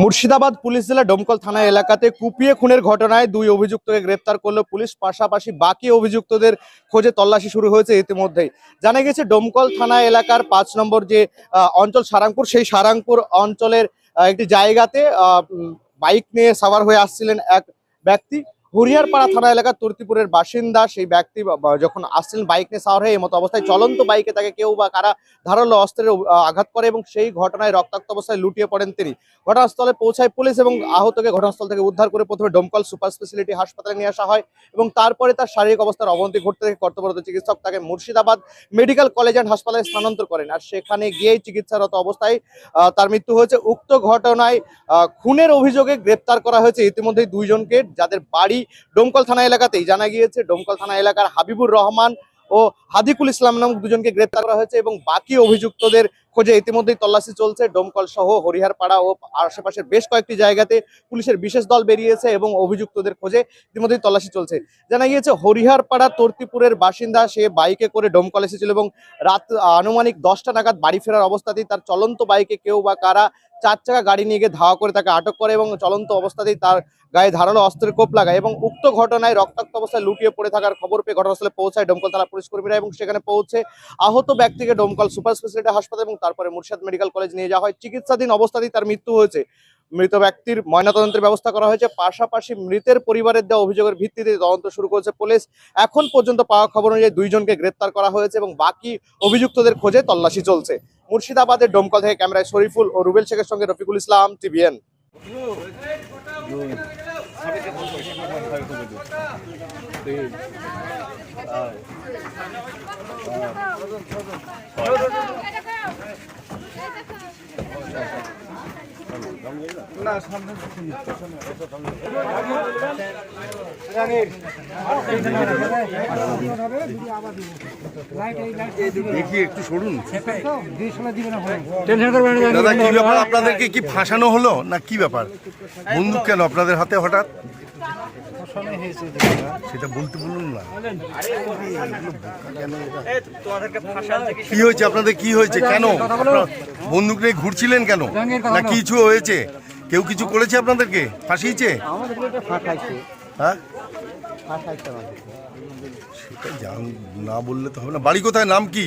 Murshidabad police জেলা ডমকল থানা এলাকাতে কুপিয়ে খুনের ঘটনায় দুই অভিযুক্তকে গ্রেপ্তার করল পুলিশ। পাশাপাশি বাকি অভিযুক্তদের খোঁজে তল্লাশি শুরু হয়েছে ইতিমধ্যেই। জানা গেছে, ডোমকল থানা এলাকার পাঁচ নম্বর যে অঞ্চল সারাংপুর, সেই সারাংপুর অঞ্চলের একটি জায়গাতে বাইক নিয়ে সাভার হয়ে আসছিলেন এক ব্যক্তি। হরিয়ারপাড়া থানা এলাকার তুর্তিপুরের বাসিন্দা সেই ব্যক্তি যখন আসছিলেন বাইক নিয়ে সাওয়ার হয়ে মতো অবস্থায়, চলন্ত বাইকে তাকে কেউ বা কারা ধারালো অস্ত্রের আঘাত করে এবং সেই ঘটনায় রক্তাক্ত অবস্থায় লুটিয়ে পড়েন তিনি। ঘটনাস্থলে পৌঁছায় পুলিশ এবং আহতকে ঘটনাস্থল থেকে উদ্ধার করে প্রথমে ডোমকল সুপার স্পেশালিটি হাসপাতালে নিয়ে আসা হয় এবং তারপরে তার শারীরিক অবস্থার অবনতি ঘটতে থেকে কর্তব্যরত চিকিৎসক তাকে মুর্শিদাবাদ মেডিকেল কলেজ অ্যান্ড হাসপাতালে স্থানান্তর করেন আর সেখানে গিয়েই চিকিৎসারত অবস্থায় তার মৃত্যু হয়েছে। উক্ত ঘটনায় খুনের অভিযোগে গ্রেপ্তার করা হয়েছে। ইতিমধ্যেই দুইজনকে, যাদের বাড়ি ডোমকল থানা এলাকাতেই জানা গিয়েছে, ডোমকল থানা এলাকার হাবিবুর রহমান ও হাদিকুল ইসলাম নামক দুজনকে গ্রেপ্তার করা হয়েছে এবং বাকি অভিযুক্তদের খোঁজে ইতিমধ্যেই তল্লাশি চলছে। ডোমকল সহ হরিহারপাড়া ও আশেপাশের বেশ কয়েকটি জায়গাতে পুলিশের বিশেষ দল বেরিয়েছে এবং অভিযুক্তদের খোঁজে ইতিমধ্যেই তল্লাশি চলছে। জানা গিয়েছে, হরিহারপাড়া তর্তিপুরের বাসিন্দা, সে বাইকে করে ডোমকল এসেছিল এবং রাত আনুমানিক দশটা নাগাদ বাড়ি ফেরার অবস্থাতেই তার চলন্ত বাইকে কেউ বা কারা চার চাকা গাড়ি নিয়ে গিয়ে ধাওয়া করে তাকে আটক করে এবং চলন্ত অবস্থাতেই তার গায়ে ধারালো অস্ত্রের কোপ লাগায় এবং উক্ত ঘটনায় রক্তাক্ত অবস্থায় লুটিয়ে পড়ে থাকার খবর পেয়ে ঘটনাস্থলে পৌঁছায় ডোমকল থানা পুলিশ কর্মীরা এবং সেখানে পৌঁছে আহত ব্যক্তিকে ডোমকল সুপার স্পেশালিটি হাসপাতাল এবং তারপরে মুর্শিদাবাদ মেডিকেল কলেজ নিয়ে যাওয়া হয়। চিকিৎসাধীন অবস্থাতেই তার মৃত্যু হয়েছে। মৃত ব্যক্তির ময়নাতদন্তের ব্যবস্থা করা হয়েছে। পাশাপাশি মৃতের পরিবারের দেওয়া অভিযোগের ভিত্তিতে তদন্ত শুরু করেছে পুলিশ। এখন পর্যন্ত পাওয়া খবর অনুযায়ী দুইজনকে গ্রেপ্তার করা হয়েছে এবং বাকি অভিযুক্তদের খোঁজে তল্লাশি চলছে। মুর্শিদাবাদের ডোমকল থেকে ক্যামেরায় শরীফুল ও রুবেল শেখের সঙ্গে রফিকুল ইসলাম, টিভিএন। ছয় দেখি একটু সরুন। দাদা কি ব্যাপার? আপনাদেরকে কি ফাঁসানো হলো না কি ব্যাপার? বন্দুক কেন আপনাদের হাতে হঠাৎ? সেটা বলতে বলুন না। কি হয়েছে? আপনাদের কি হয়েছে? কেন? বন্দুক নিয়ে ঘুরছিলেন কেন? না কিছু হয়েছে? কেউ কিছু করেছে আপনাদেরকে? ফাঁসিয়েছে? হ্যাঁ? সেটা জান না বললে তো হবে না। বাড়ি কোথায়? নাম কি?